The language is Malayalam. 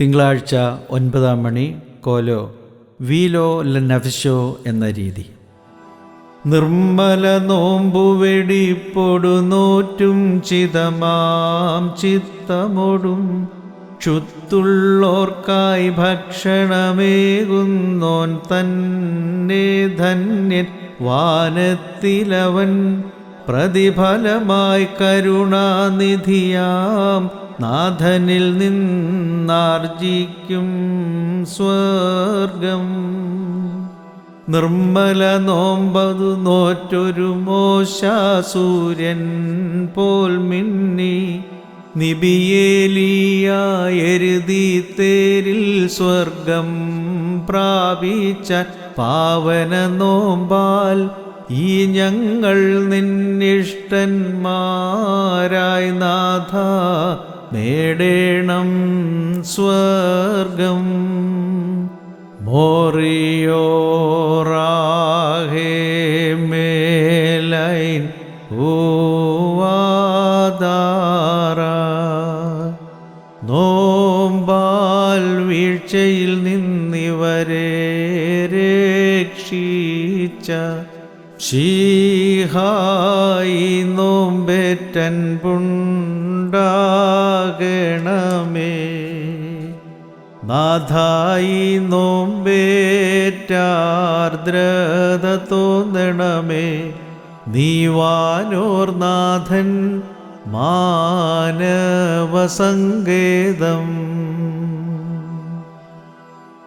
തിങ്കളാഴ്ച ഒൻപതാം മണി കോലോ വീലോ ലനഫ്ഷോ എന്ന രീതി. നിർമ്മല നോമ്പു വെടിപ്പൊടു നോറ്റും ചിതമാം ചിത്തമൊടും. ക്ഷുത്തുള്ളോർക്കായി ഭക്ഷണമേകുന്നോൻ തന്നെ ധന്യൻ. വാനത്തിലവൻ പ്രതിഫലമായി കരുണാനിധിയാം നാഥനിൽ നിന്നാർജിക്കും സ്വർഗം. നിർമ്മല നോമ്പതു നോറ്റൊരു മോശാസൂര്യൻ പോൽ മിന്നി നിബിയേലിയായരുതി തേരിൽ സ്വർഗം പ്രാപിച്ച പാവന നോമ്പാൽ ഈ ഞങ്ങൾ നിന്നിഷ്ടന്മാരായി നാഥ നേടേണം സ്വർഗം. മോറിയോറാഹേ മേലൈൻ ഓവാദാര നോമ്പാൽ വീഴ്ചയിൽ നിന്നിവരെ രക്ഷിച്ച ഷീഹായി നോമ്പേറ്റൻ പുണ്ടാകണമേ. നാഥായി നോമ്പേറ്റാർദ്രത തോന്നണമേ. നീവാനോർനാഥൻ മാനവസങ്കേതം